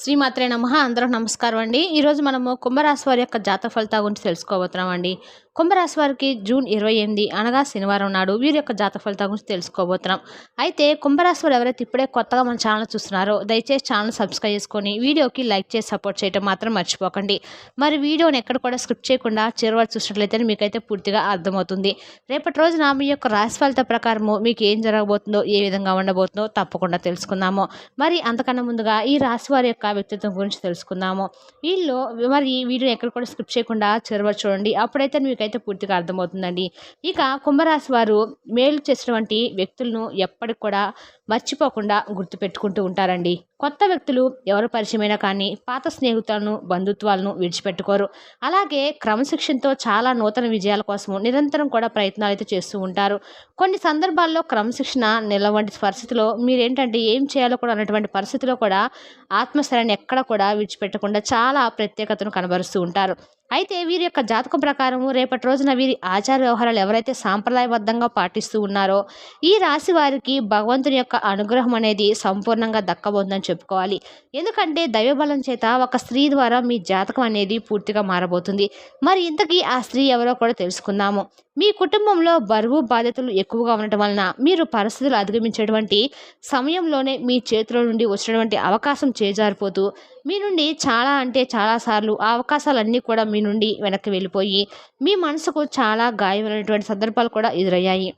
శ్రీమాత్రే నమ. అందరూ నమస్కారం అండి. ఈరోజు మనము కుంభరాశి వారి యొక్క జాతక ఫలితాల గురించి తెలుసుకోబోతున్నాం అండి. కుంభరాశి వారికి జూన్ ఇరవై ఎనిమిది అనగా శనివారం నాడు వీరి యొక్క జాతక ఫలితాల గురించి తెలుసుకోబోతున్నాం. అయితే కుంభరాశి వారు ఎవరైతే ఇప్పుడే కొత్తగా మన ఛానల్ చూస్తున్నారో దయచేసి ఛానల్ సబ్స్క్రైబ్ చేసుకొని వీడియోకి లైక్ చేసి సపోర్ట్ చేయడం మాత్రం మర్చిపోకండి. మరి వీడియోని ఎక్కడ కూడా స్క్రిప్ట్ చేయకుండా చిరువారు చూసినట్లయితే మీకైతే పూర్తిగా అర్థమవుతుంది. రేపటి రోజున మీ యొక్క రాశి ఫలిత ప్రకారము మీకు ఏం జరగబోతుందో ఏ విధంగా ఉండబోతుందో తప్పకుండా తెలుసుకుందాము. మరి అంతకన్నా ముందుగా ఈ రాశి వారి యొక్క వ్యక్తిత్వం గురించి తెలుసుకుందాము. వీళ్ళు మరి వీడియో ఎక్కడ కూడా స్క్రిప్ట్ చేయకుండా చివరి చూడండి. అప్పుడైతే మీకైతే పూర్తిగా అర్థమవుతుందండి. ఇక కుంభరాశి వారు మేలు చేసినటువంటి వ్యక్తులను ఎప్పటికి కూడా మర్చిపోకుండా గుర్తుపెట్టుకుంటూ ఉంటారండి. కొత్త వ్యక్తులు ఎవరు పరిచయమైనా కానీ పాత స్నేహితులను బంధుత్వాలను విడిచిపెట్టుకోరు. అలాగే క్రమశిక్షణతో చాలా నూతన విజయాల కోసము నిరంతరం కూడా ప్రయత్నాలు అయితే చేస్తూ ఉంటారు. కొన్ని సందర్భాల్లో క్రమశిక్షణ నిలవంటి పరిస్థితిలో మీరేంటంటే ఏం చేయాలో కూడా అన్నటువంటి పరిస్థితిలో కూడా ఆత్మస్థైర్యాన్ని ఎక్కడ కూడా విడిచిపెట్టకుండా చాలా ప్రత్యేకతను కనబరుస్తూ ఉంటారు. అయితే వీరి యొక్క జాతకం ప్రకారము రేపటి రోజున వీరి ఆచార వ్యవహారాలు ఎవరైతే సాంప్రదాయబద్ధంగా పాటిస్తూ ఉన్నారో ఈ రాశి వారికి భగవంతుని యొక్క అనుగ్రహం అనేది సంపూర్ణంగా దక్కబోతుందని చెప్పుకోవాలి. ఎందుకంటే దైవబలం చేత ఒక స్త్రీ ద్వారా మీ జాతకం అనేది పూర్తిగా మారబోతుంది. మరి ఇంతకీ ఆ స్త్రీ ఎవరో కూడా తెలుసుకుందాము. మీ కుటుంబంలో బరువు బాధ్యతలు ఎక్కువగా ఉండటం వలన మీరు పరిస్థితులు అధిగమించేటువంటి సమయంలోనే మీ చేతిలో నుండి వచ్చినటువంటి అవకాశం చేజారిపోతూ మీ నుండి చాలా అంటే చాలాసార్లు ఆ అవకాశాలన్నీ కూడా మీ నుండి వెనక్కి వెళ్ళిపోయి మీ మనసుకు చాలా గాయమైనటువంటి సందర్భాలు కూడా ఎదురయ్యాయి.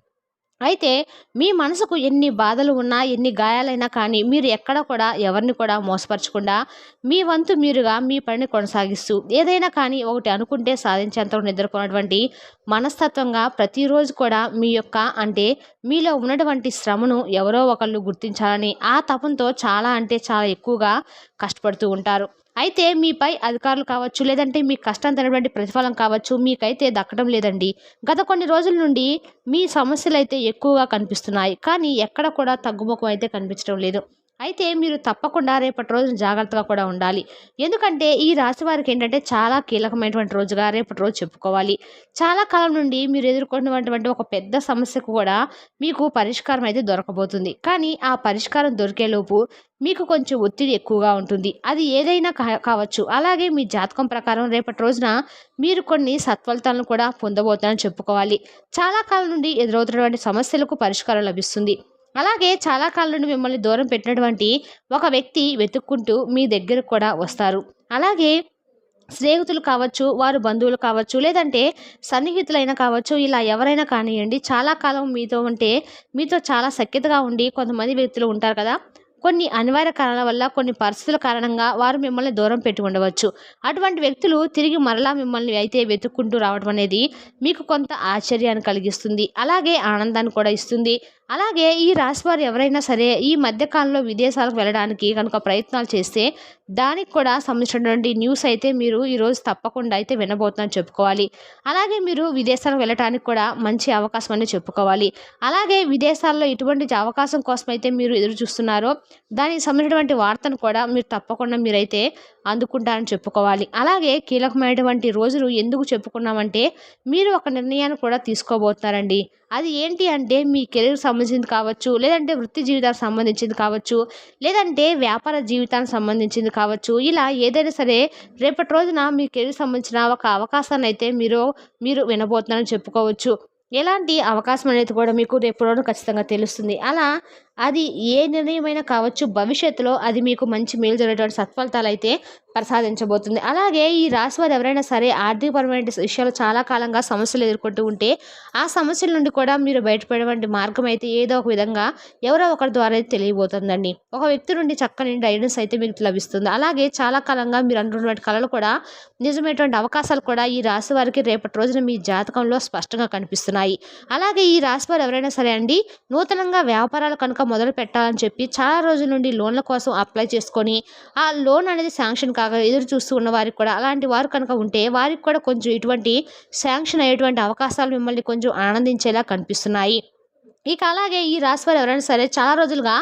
అయితే మీ మనసుకు ఎన్ని బాధలు ఉన్నా ఎన్ని గాయాలైనా కానీ మీరు ఎక్కడ కూడా ఎవరిని కూడా మోసపరచకుండా మీ వంతు మీరుగా మీ పనిని కొనసాగిస్తూ ఏదైనా కానీ ఒకటి అనుకుంటే సాధించేంత నిద్రపోయినటువంటి మనస్తత్వంగా ప్రతిరోజు కూడా మీ యొక్క అంటే మీలో ఉన్నటువంటి శ్రమను ఎవరో ఒకళ్ళు గుర్తించాలని ఆ తపంతో చాలా అంటే చాలా ఎక్కువగా కష్టపడుతూ ఉంటారు. అయితే మీపై అధికారులు కావచ్చు లేదంటే మీ కష్టం తినటువంటి ప్రతిఫలం కావచ్చు మీకైతే దక్కడం లేదండి. గత కొన్ని రోజుల నుండి మీ సమస్యలు అయితే ఎక్కువగా కనిపిస్తున్నాయి. కానీ ఎక్కడ కూడా తగ్గుముఖం అయితే కనిపించడం లేదు. అయితే మీరు తప్పకుండా రేపటి రోజున జాగ్రత్తగా కూడా ఉండాలి. ఎందుకంటే ఈ రాశి వారికి ఏంటంటే చాలా కీలకమైనటువంటి రోజుగా రేపటి రోజు చెప్పుకోవాలి. చాలా కాలం నుండి మీరు ఎదుర్కొన్నటువంటి ఒక పెద్ద సమస్యకు కూడా మీకు పరిష్కారం అయితే దొరకబోతుంది. కానీ ఆ పరిష్కారం దొరికేలోపు మీకు కొంచెం ఒత్తిడి ఎక్కువగా ఉంటుంది. అది ఏదైనా కావచ్చు. అలాగే మీ జాతకం ప్రకారం రేపటి రోజున మీరు కొన్ని సత్ఫలితాలను కూడా పొందబోతారని చెప్పుకోవాలి. చాలా కాలం నుండి ఎదురవుతున్నటువంటి సమస్యలకు పరిష్కారం లభిస్తుంది. అలాగే చాలా కాలం నుండి మిమ్మల్ని దూరం పెట్టినటువంటి ఒక వ్యక్తి వెతుక్కుంటూ మీ దగ్గరకు కూడా వస్తారు. అలాగే స్నేహితులు కావచ్చు వారు బంధువులు కావచ్చు లేదంటే సన్నిహితులైనా కావచ్చు ఇలా ఎవరైనా కానివ్వండి చాలా కాలం మీతో ఉంటే మీతో చాలా సఖ్యతగా ఉండి కొంతమంది వ్యక్తులు ఉంటారు కదా. కొన్ని అనివార్య కారణాల వల్ల కొన్ని పరిస్థితుల కారణంగా వారు మిమ్మల్ని దూరం పెట్టి ఉండవచ్చు. అటువంటి వ్యక్తులు తిరిగి మరలా మిమ్మల్ని అయితే వెతుక్కుంటూ రావడం అనేది మీకు కొంత ఆశ్చర్యాన్ని కలిగిస్తుంది. అలాగే ఆనందాన్ని కూడా ఇస్తుంది. అలాగే ఈ రాశివారు ఎవరైనా సరే ఈ మధ్యకాలంలో విదేశాలకు వెళ్ళడానికి కనుక ప్రయత్నాలు చేస్తే దానికి కూడా సంబంధించినటువంటి న్యూస్ అయితే మీరు ఈరోజు తప్పకుండా అయితే వినబోతుందని చెప్పుకోవాలి. అలాగే మీరు విదేశాలకు వెళ్ళడానికి కూడా మంచి అవకాశం అని చెప్పుకోవాలి. అలాగే విదేశాల్లో ఇటువంటి అవకాశం కోసం అయితే మీరు ఎదురు చూస్తున్నారో దానికి సంబంధించినటువంటి వార్తను కూడా మీరు తప్పకుండా మీరైతే అందుకుంటారని చెప్పుకోవాలి. అలాగే కీలకమైనటువంటి రోజులు ఎందుకు చెప్పుకున్నామంటే మీరు ఒక నిర్ణయాన్ని కూడా తీసుకోబోతున్నారండి. అది ఏంటి అంటే మీ కెరీర్ సంబంధించింది కావచ్చు లేదంటే వృత్తి జీవితానికి సంబంధించింది కావచ్చు లేదంటే వ్యాపార జీవితానికి సంబంధించింది కావచ్చు ఇలా ఏదైనా సరే రేపటి రోజున మీ కెరీర్ సంబంధించిన ఒక అవకాశాన్ని అయితే మీరు మీరు వినబోతున్నారని చెప్పుకోవచ్చు. ఎలాంటి అవకాశం అనేది కూడా మీకు రేపు రోజు ఖచ్చితంగా తెలుస్తుంది. అలా అది ఏ నిర్ణయమైనా కావచ్చు భవిష్యత్తులో అది మీకు మంచి మేలు జరిగేటువంటి సత్ఫలితాలు అయితే ప్రసాదించబోతుంది. అలాగే ఈ రాశి వారు ఎవరైనా సరే ఆర్థికపరమైన విషయాలు చాలా కాలంగా సమస్యలు ఎదుర్కొంటూ ఉంటే ఆ సమస్యల నుండి కూడా మీరు బయటపడేటువంటి మార్గం అయితే ఏదో ఒక విధంగా ఎవరో ఒకరి ద్వారా అయితే తెలియబోతుందండి. ఒక వ్యక్తి నుండి చక్కని గైడెన్స్ అయితే మీకు లభిస్తుంది. అలాగే చాలా కాలంగా మీరు అనుకున్నటువంటి కళలు కూడా నిజమైనటువంటి అవకాశాలు కూడా ఈ రాశి వారికి రేపటి రోజున మీ జాతకంలో స్పష్టంగా కనిపిస్తున్నాయి. అలాగే ఈ రాశి వారు ఎవరైనా సరే అండి నూతనంగా వ్యాపారాలు కనుక మొదలు పెట్టాలని చెప్పి చాలా రోజుల నుండి లోన్ల కోసం అప్లై చేసుకొని ఆ లోన్ అనేది శాంక్షన్ కాగా ఎదురు చూస్తూ ఉన్న వారికి కూడా అలాంటి వారు కనుక ఉంటే వారికి కూడా కొంచెం ఇటువంటి శాంక్షన్ అయ్యేటువంటి అవకాశాలు మిమ్మల్ని కొంచెం ఆనందించేలా కనిపిస్తున్నాయి. ఇక అలాగే ఈ రాశివారు ఎవరైనా సరే చాలా రోజులుగా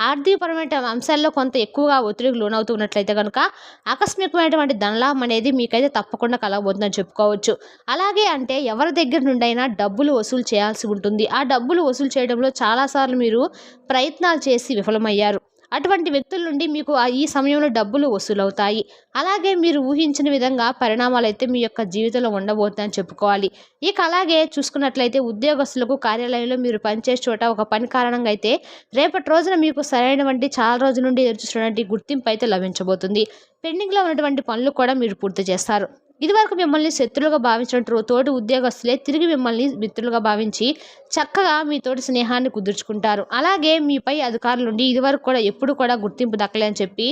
ఆర్థికపరమైన అంశాల్లో కొంత ఎక్కువగా ఒత్తిడికి లోనవుతున్నట్లయితే కనుక ఆకస్మికమైనటువంటి ధనలాభం అనేది మీకైతే తప్పకుండా కలగబోతుందని చెప్పుకోవచ్చు. అలాగే అంటే ఎవరి దగ్గర నుండైనా డబ్బులు వసూలు చేయాల్సి ఉంటుంది. ఆ డబ్బులు వసూలు చేయడంలో చాలాసార్లు మీరు ప్రయత్నాలు చేసి విఫలమయ్యారు. అటువంటి వ్యక్తుల నుండి మీకు ఆ ఈ సమయంలో డబ్బులు వసూలవుతాయి. అలాగే మీరు ఊహించిన విధంగా పరిణామాలు అయితే మీ యొక్క జీవితంలో ఉండబోతుందని చెప్పుకోవాలి. ఇక అలాగే చూసుకున్నట్లయితే ఉద్యోగస్తులకు కార్యాలయంలో మీరు పనిచేసే చోట ఒక పని కారణంగా అయితే రేపటి రోజున మీకు సరైనటువంటి చాలా రోజుల నుండి ఎదురుచూసినటువంటి గుర్తింపు అయితే లభించబోతుంది. పెండింగ్లో ఉన్నటువంటి పనులు కూడా మీరు పూర్తి చేస్తారు. ఇదివరకు మిమ్మల్ని శత్రులుగా భావించినట్టు తోటి ఉద్యోగస్తులే తిరిగి మిమ్మల్ని మిత్రులుగా భావించి చక్కగా మీతోటి స్నేహాన్ని కుదుర్చుకుంటారు. అలాగే మీపై అధికారుల నుండి ఇదివరకు కూడా ఎప్పుడు కూడా గుర్తింపు దక్కలేని చెప్పి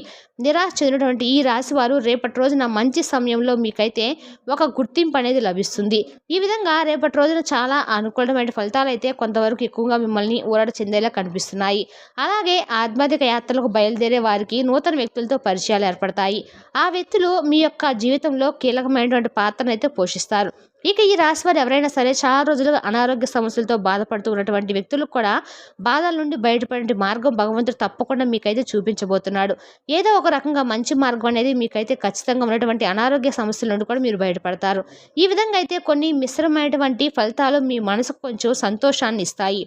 నిరాశ చెందినటువంటి ఈ రాశి వారు రేపటి రోజున మంచి సమయంలో మీకైతే ఒక గుర్తింపు అనేది లభిస్తుంది. ఈ విధంగా రేపటి రోజున చాలా అనుకూలమైన ఫలితాలు అయితే కొంతవరకు ఎక్కువగా మిమ్మల్ని ఊరట చెందేలా కనిపిస్తున్నాయి. అలాగే ఆధ్యాత్మిక యాత్రలకు బయలుదేరే వారికి నూతన వ్యక్తులతో పరిచయాలు ఏర్పడతాయి. ఆ వ్యక్తులు మీ యొక్క జీవితంలో కీలకమైన కీలకమైనటువంటి పాత్రను అయితే పోషిస్తారు. ఇక ఈ రాశి వారు ఎవరైనా సరే చాలా రోజులుగా అనారోగ్య సమస్యలతో బాధపడుతూ ఉన్నటువంటి వ్యక్తులకు కూడా బాధల నుండి బయటపడే మార్గం భగవంతుడు తప్పకుండా మీకైతే చూపించబోతున్నాడు. ఏదో ఒక రకంగా మంచి మార్గం అనేది మీకైతే ఖచ్చితంగా ఉన్నటువంటి అనారోగ్య సమస్యల నుండి కూడా మీరు బయటపడతారు. ఈ విధంగా అయితే కొన్ని మిశ్రమైనటువంటి ఫలితాలు మీ మనసుకు కొంచెం సంతోషాన్ని ఇస్తాయి.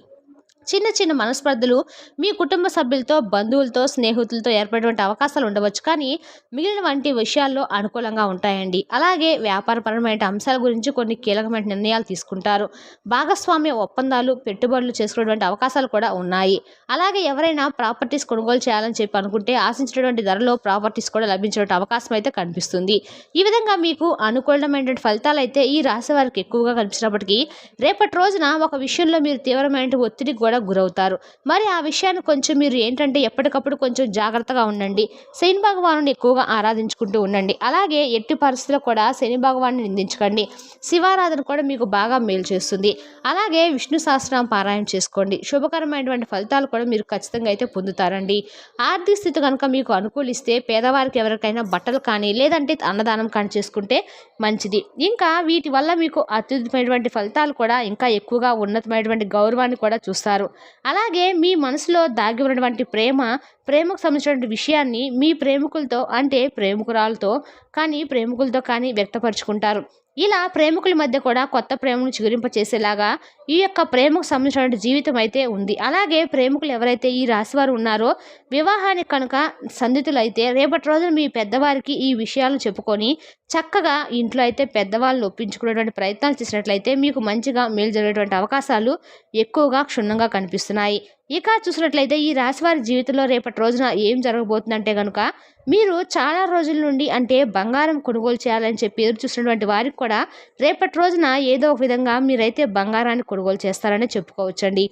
చిన్న చిన్న మనస్పర్ధలు మీ కుటుంబ సభ్యులతో బంధువులతో స్నేహితులతో ఏర్పడేటువంటి అవకాశాలు ఉండవచ్చు. కానీ మిగిలిన వంటి విషయాల్లో అనుకూలంగా ఉంటాయండి. అలాగే వ్యాపారపరమైన అంశాల గురించి కొన్ని కీలకమైన నిర్ణయాలు తీసుకుంటారు. భాగస్వామ్య ఒప్పందాలు పెట్టుబడులు చేసుకునేటువంటి అవకాశాలు కూడా ఉన్నాయి. అలాగే ఎవరైనా ప్రాపర్టీస్ కొనుగోలు చేయాలని చెప్పి అనుకుంటే ఆశించినటువంటి ధరలో ప్రాపర్టీస్ కూడా లభించేటువంటి అవకాశం అయితే కనిపిస్తుంది. ఈ విధంగా మీకు అనుకూలమైనటువంటి ఫలితాలు అయితే ఈ రాశి వారికి ఎక్కువగా కనిపించినప్పటికీ రేపటి రోజున ఒక విషయంలో మీరు తీవ్రమైన ఒత్తిడి కూడా గురవుతారు. మరి ఆ విషయాన్ని కొంచెం మీరు ఏంటంటే ఎప్పటికప్పుడు కొంచెం జాగ్రత్తగా ఉండండి. శని భగవాను ఎక్కువగా ఆరాధించుకుంటూ ఉండండి. అలాగే ఎట్టి పరిస్థితుల్లో కూడా శని భగవాన్ని నిందించకండి. శివారాధన కూడా మీకు బాగా మేలు చేస్తుంది. అలాగే విష్ణు సహస్రం పారాయణ చేసుకోండి. శుభకరమైనటువంటి ఫలితాలు కూడా మీరు ఖచ్చితంగా అయితే పొందుతారండి. ఆర్థిక స్థితి కనుక మీకు అనుకూలిస్తే పేదవారికి ఎవరికైనా బట్టలు కానీ లేదంటే అన్నదానం కానీ చేసుకుంటే మంచిది. ఇంకా వీటి వల్ల మీకు అత్యుత్తమైనటువంటి ఫలితాలు కూడా ఇంకా ఎక్కువగా ఉన్నతమైనటువంటి గౌరవాన్ని కూడా చూస్తారు. అలాగే మీ మనసులో దాగి ఉన్నటువంటి ప్రేమ ప్రేమకు సంబంధించినటువంటి విషయాన్ని మీ ప్రేమికులతో అంటే ప్రేమికురాలతో కానీ ప్రేమికులతో కానీ వ్యక్తపరుచుకుంటారు. ఇలా ప్రేమికుల మధ్య కూడా కొత్త ప్రేమను చిగురింప చేసేలాగా ఈ యొక్క ప్రేమకు సంబంధించినటువంటి జీవితం అయితే ఉంది. అలాగే ప్రేమికులు ఎవరైతే ఈ రాశివారు ఉన్నారో వివాహానికి కనుక సందితులైతే రేపటి రోజున మీ పెద్దవారికి ఈ విషయాలు చెప్పుకొని చక్కగా ఇంట్లో అయితే పెద్దవాళ్ళు ఒప్పించుకునేటువంటి ప్రయత్నాలు చేసినట్లయితే మీకు మంచిగా మేలు జరిగేటువంటి అవకాశాలు ఎక్కువగా క్షుణ్ణంగా కనిపిస్తున్నాయి. ఇక చూసినట్లయితే ఈ రాశివారి జీవితంలో రేపటి రోజున ఏం జరగబోతుందంటే కనుక మీరు చాలా రోజుల నుండి అంటే బంగారం కొనుగోలు చేయాలని చెప్పి ఎదురు చూసినటువంటి వారికి కూడా రేపటి రోజున ఏదో ఒక విధంగా మీరైతే బంగారాన్ని కొనుగోలు చేస్తారని చెప్పుకోవచ్చండి.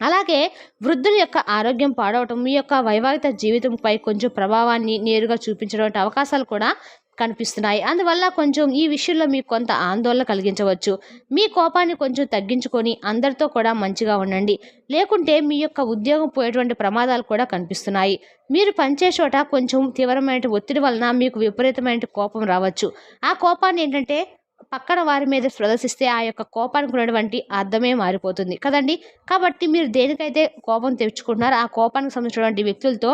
అలాగే వృద్ధుల యొక్క ఆరోగ్యం పాడవటం మీ యొక్క వైవాహిక జీవితంపై కొంచెం ప్రభావాన్ని నేరుగా చూపించడం అవకాశాలు కూడా కనిపిస్తున్నాయి. అందువల్ల కొంచెం ఈ విషయంలో మీకు కొంత ఆందోళన కలిగించవచ్చు. మీ కోపాన్ని కొంచెం తగ్గించుకొని అందరితో కూడా మంచిగా ఉండండి. లేకుంటే మీ యొక్క ఉద్యోగం పోయేటువంటి ప్రమాదాలు కూడా కనిపిస్తున్నాయి. మీరు పనిచే చోట కొంచెం తీవ్రమైన ఒత్తిడి వలన మీకు విపరీతమైన కోపం రావచ్చు. ఆ కోపాన్ని ఏంటంటే పక్కన వారి మీద ప్రదర్శిస్తే ఆ యొక్క కోపానికి ఉన్నటువంటి అర్థమే మారిపోతుంది కదండి? కాబట్టి మీరు దేనికైతే కోపం తెచ్చుకుంటున్నారో ఆ కోపానికి సంబంధించినటువంటి వ్యక్తులతో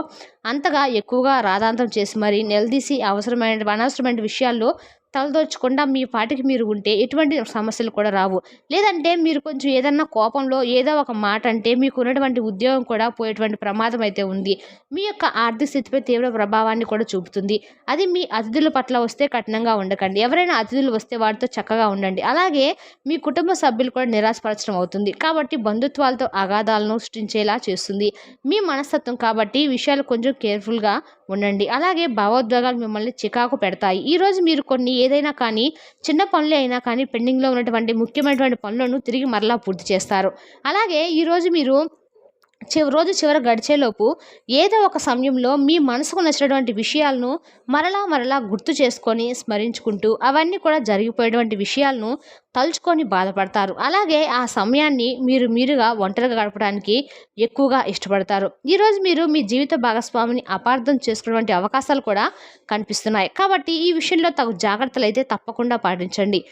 అంతగా ఎక్కువగా రాధాంతం చేసి మరి నిలదీసి అవసరమైన అనవసరమైన విషయాల్లో తలదోచకుండా మీ పాటికి మీరు ఉంటే ఎటువంటి సమస్యలు కూడా రావు. లేదంటే మీరు కొంచెం ఏదన్నా కోపంలో ఏదో ఒక మాట అంటే మీకు ఉన్నటువంటి ఉద్యోగం కూడా పోయేటువంటి ప్రమాదం అయితే ఉంది. మీ యొక్క ఆర్థిక స్థితిపై తీవ్ర ప్రభావాన్ని కూడా చూపుతుంది. అది మీ అతిథుల పట్ల వస్తే కఠినంగా ఉండకండి. ఎవరైనా అతిథులు వస్తే వాటితో చక్కగా ఉండండి. అలాగే మీ కుటుంబ సభ్యులు కూడా నిరాశపరచడం అవుతుంది. కాబట్టి బంధుత్వాలతో అగాధాలను సృష్టించేలా చేస్తుంది. మీ మనస్తత్వం కాబట్టి విషయాలు కొంచెం కేర్ఫుల్గా ఉండండి. అలాగే భావోద్వేగాలు మిమ్మల్ని చికాకు పెడతాయి. ఈరోజు మీరు కొన్ని ఏదైనా కానీ చిన్న పనులు అయినా కానీ పెండింగ్లో ఉన్నటువంటి ముఖ్యమైనటువంటి పనులను తిరిగి మరలా పూర్తి చేస్తారు. అలాగే ఈరోజు మీరు చివరి రోజు చివర గడిచేలోపు ఏదో ఒక సమయంలో మీ మనసుకు నచ్చినటువంటి విషయాలను మరలా మరలా గుర్తు చేసుకొని స్మరించుకుంటూ అవన్నీ కూడా జరిగిపోయేటువంటి విషయాలను తలుచుకొని బాధపడతారు. అలాగే ఆ సమయాన్ని మీరు మీరుగా ఒంటరిగా గడపడానికి ఎక్కువగా ఇష్టపడతారు. ఈరోజు మీరు మీ జీవిత భాగస్వామిని అపార్థం చేసుకునేటువంటి అవకాశాలు కూడా కనిపిస్తున్నాయి. కాబట్టి ఈ విషయంలో తగు జాగ్రత్తలు అయితే తప్పకుండా పాటించండి.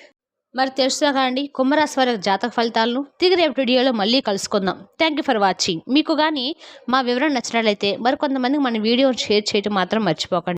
మరి తెలుసుగా అండి కుంభరాశి వారి జాతక ఫలితాలను తిరిగి రేపు వీడియోలో మళ్ళీ కలుసుకుందాం. థ్యాంక్ యూ ఫర్ వాచింగ్ మీకు కానీ మా వివరణ నచ్చినట్లయితే మరి కొంతమంది మన వీడియోని షేర్ చేయడం మాత్రం మర్చిపోకండి.